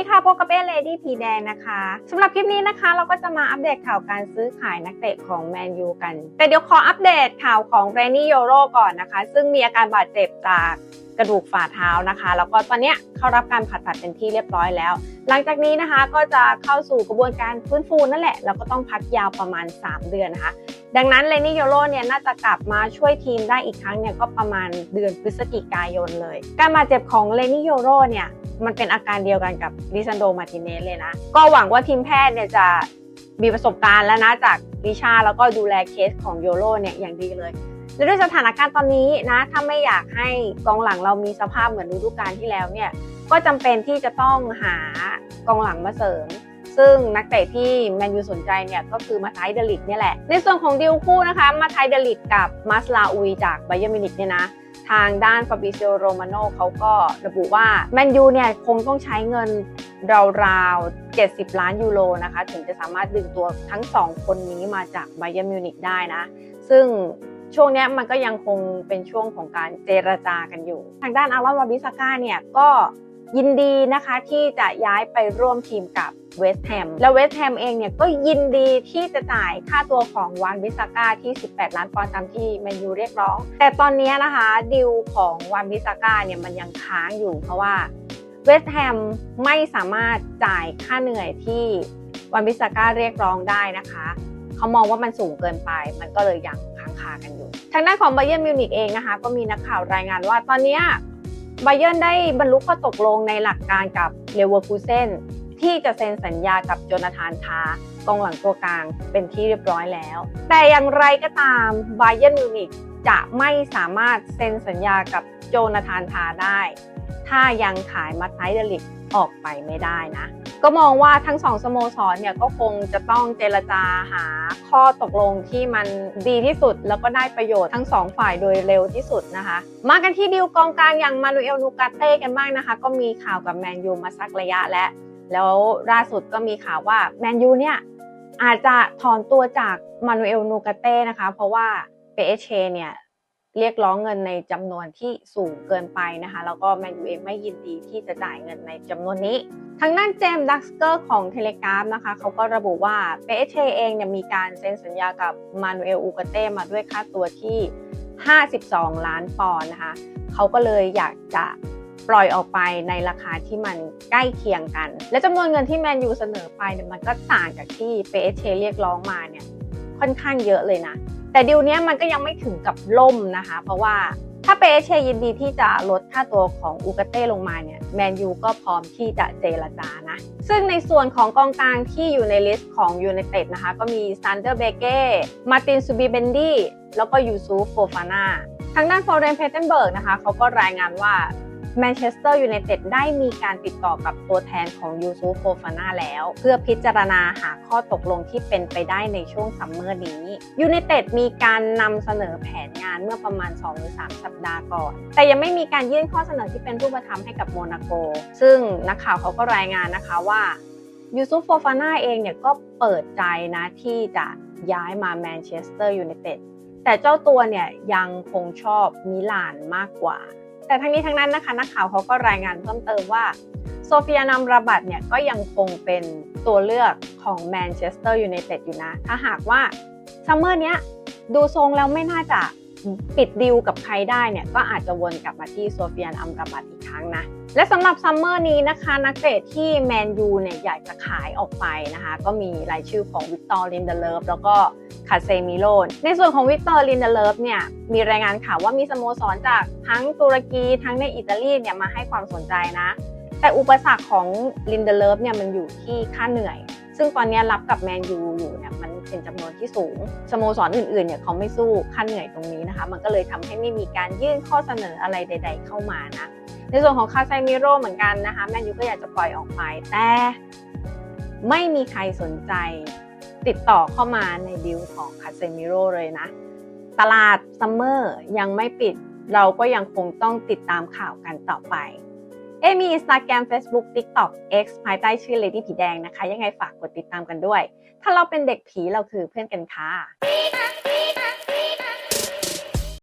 ดีค่ะพบกับเอเลดี้พีแดงนะคะสำหรับคลิปนี้นะคะ เราก็จะมาอัปเดตข่าวการซื้อขายนักเตะของแมนยูกัน แต่เดี๋ยวขออัปเดตข่าวของเรนนี่โยโรก่อนนะคะ ซึ่งมีอาการบาดเจ็บจากกระดูกฝ่าเท้านะคะ แล้วก็ตอนนี้เข้ารับการผ่าตัดเป็นที่เรียบร้อยแล้ว หลังจากนี้นะคะก็จะเข้าสู่กระบวนการฟื้นฟูนั่นแหละแล้วก็ต้องพักยาวประมาณ 3 เดือนนะคะ ดังนั้นเรนนี่โยโรเนี่ยน่าจะกลับมาช่วยทีมได้อีกครั้งเนี่ยก็ประมาณเดือนพฤศจิกายนเลย การบาดเจ็บของเรนนี่โยโรเนี่ยมันเป็นอาการเดียวกันกับลิซันโดมาติเนสเลยนะ ก็หวังว่าทีมแพทย์เนี่ยจะมีประสบการณ์แล้วนะจากลิชาแล้วก็ดูแลเคสของโยโรเนี่ยอย่างดีเลยและด้วยสถานการณ์ตอนนี้นะถ้าไม่อยากให้กองหลังเรามีสภาพเหมือนฤดูกาลที่แล้วเนี่ยก็จำเป็นที่จะต้องหากองหลังมาเสริม ซึ่งนักเตะที่แมนยูสนใจเนี่ยก็คือมาไทเดลิกเนี่ยแหละ ในส่วนของดิวคู่นะคะ มาไทเดลิกกับมาสลาอุยจากไบเยอร์มินิกเนี่ยนะทางด้านฟาบิเซโ o โรมาโนเขาก็ระบุว่าแมนยูเนี่ยคงต้องใช้เงินราวๆ 70 ล้านยูโรนะคะ ถึงจะสามารถดึงตัวทั้ง 2 คนนี้มาจากไบเยอร์มิวนิกได้นะ ซึ่งช่วงนี้มันก็ยังคงเป็นช่วงของการเจรจากันอยู่ ทางด้านอารอนวาบิสก้าเนี่ยก็ ยินดีนะคะที่จะย้ายไปร่วมทีมกับเวสต์แฮมแล้วเวสต์แฮมเองเนี่ยก็ยินดีที่จะจ่ายค่าตัวของวานบิสาก้าที่ 18 ล้านปอนด์ตามที่แมนยูเรียกร้อง แต่ตอนนี้นะคะดิวของวานบิสาก้าเนี่ยมันยังค้างอยู่เพราะว่าเวสต์แฮมไม่สามารถจ่ายค่าเหนื่อยที่วานบิสาก้าเรียกร้องได้นะคะเขามองว่ามันสูงเกินไป มันก็เลยยังค้างคากันอยู่ ทางด้านของไบเย r n m มิวนิกเองนะคะ ก็มีนักข่าวรายงานว่าตอนนี้ ไบเย r n ได้บรรลุข้อตกลงในหลักการกับเลเวอร์คูเซนที่จะเซ็นสัญญากับโจนาธานทากองหลังตัวกลางเป็นที่เรียบร้อยแล้ว แต่อย่างไรก็ตามไบเยอร์มิวนิกจะไม่สามารถเซ็นสัญญากับโจนาธานทาได้ ถ้ายังขายมาไทเดลิกออกไปไม่ได้นะ ก็มองว่าทั้งสองสโมสรเนี่ยก็คงจะต้องเจรจาหาข้อตกลงที่มันดีที่สุด แล้วก็ได้ประโยชน์ทั้งสองฝ่ายโดยเร็วที่สุดนะคะ มากันที่ดิวกองกลางอย่างมานูเอลนูกาเต้กันบ้างนะคะ ก็มีข่าวกับแมนยูมาสักระยะแล้วแล้วล่าสุดก็มีข่าวว่าแมนยูเนี่ยอาจจะถอนตัวจากมานูเอลนูกาเต้นะคะ เพราะว่าเปเอเชเนี่ย เรียกร้องเงินในจำนวนที่สูงเกินไปนะคะแล้วก็แมนยูเองไม่ยินดีที่จะจ่ายเงินในจำนวนนี้ ทางด้านเจมส์ดักสเกอร์ของเทเลกราฟนะคะเขาก็ระบุว่าเปเชเองเนี่ยมีการเซ็นสัญญากับมานูเอลอูกาเต้มาด้วยค่าตัวที่ 52 ล้านปอนด์นะคะเขาก็เลยอยากจะปล่อยออกไปในราคาที่มันใกล้เคียงกัน และจำนวนเงินที่แมนยูเสนอไปเนี่ยมันก็ต่างจากที่เปเชเรียกร้องมาเนี่ยค่อนข้างเยอะเลยนะ แต่ดิวเนี้ยมันก็ยังไม่ถึงกับล่มนะคะ เพราะว่าถ้าเปเชยินดีที่จะลดค่าตัวของอูกาเต้ลงมาเนี่ยแมนยูก็พร้อมที่จะเจรจานะ ซึ่งในส่วนของกองกลางที่อยู่ในลิสต์ของยูไนเต็ดนะคะ ก็มีซันเดอร์เบเก้ มาตินซูบิเบนดี้แล้วก็ยูซูฟโฟฟาน่าทางด้านฟอร์เรนเพเทนเบิร์กนะคะเขาก็รายงานว่า แมนเชสเตอร์ยูไนเต็ดได้มีการติดต่อกับตัวแทนของยูซูฟโฟฟาน่าแล้ว เพื่อพิจารณาหาข้อตกลงที่เป็นไปได้ในช่วงซัมเมอร์นี้ยูไนเต็ดมีการนำเสนอแผนงานเมื่อประมาณ 2 หรือ 3 สัปดาห์ก่อน แต่ยังไม่มีการยื่นข้อเสนอที่เป็นรูปธรรมให้กับโมนาโก ซึ่งนักข่าวเขาก็รายงานนะคะว่ายูซูฟโฟฟาน่าเองเนี่ยก็เปิดใจนะที่จะย้ายมาแมนเชสเตอร์ยูไนเต็ดแต่เจ้าตัวเนี่ยยังคงชอบมิลานมากกว่า แต่ทั้งนี้ทั้งนั้นนะคะนักข่าวเขาก็รายงานเพิ่มเติมว่าโซเฟียนัมราบัตเนี่ยก็ยังคงเป็นตัวเลือกของแมนเชสเตอร์ยูไนเต็ดอยู่นะ ถ้าหากว่าซัมเมอร์เนี้ยดูทรงแล้วไม่น่าจะปิดดิวกับใครได้เนี่ยก็อาจจะวนกลับมาที่โซเฟียนอัมราบัตอีก ครั้งนะ และสำหรับซัมเมอร์นี้นะคะ นักเตะที่แมนยูเนี่ยอยากจะขายออกไปนะคะ ก็มีรายชื่อของวิกตอร์ลินเดเลฟแล้วก็คาเซมิโลนในส่วนของวิกตอร์ลินเดเลฟเนี่ยมีรายงานข่าวว่ามีสโมสรจากทั้งตุรกีทั้งในอิตาลีเนี่ยมาให้ความสนใจนะ แต่อุปสรรคของลินเดเลฟเนี่ยมันอยู่ที่ค่าเหนื่อย ซึ่งตอนนี้รับกับแมนยูอยู่เนี่ยมันเป็นจำนวนที่สูงสโมสรอื่นๆเนี่ยเขาไม่สู้ค่าเหนื่อยตรงนี้นะคะ มันก็เลยทำให้ไม่มีการยื่นข้อเสนออะไรใด ๆ เข้ามานะ ในส่วนของคาไซมิโร่เหมือนกันนะคะแมนยูก็อยากจะปล่อยออกไป แต่ไม่มีใครสนใจติดต่อเข้ามาในดิวของคาเซมิโร่เลยนะ ตลาดซัมเมอร์ยังไม่ปิด เราก็ยังคงต้องติดตามข่าวกันต่อไป เอมี Instagram Facebook TikTok X ภายใต้ชื่อ Lady ผีแดงนะคะ ยังไงฝากกดติดตามกันด้วย ถ้าเราเป็นเด็กผีเราคือเพื่อนกันค่ะ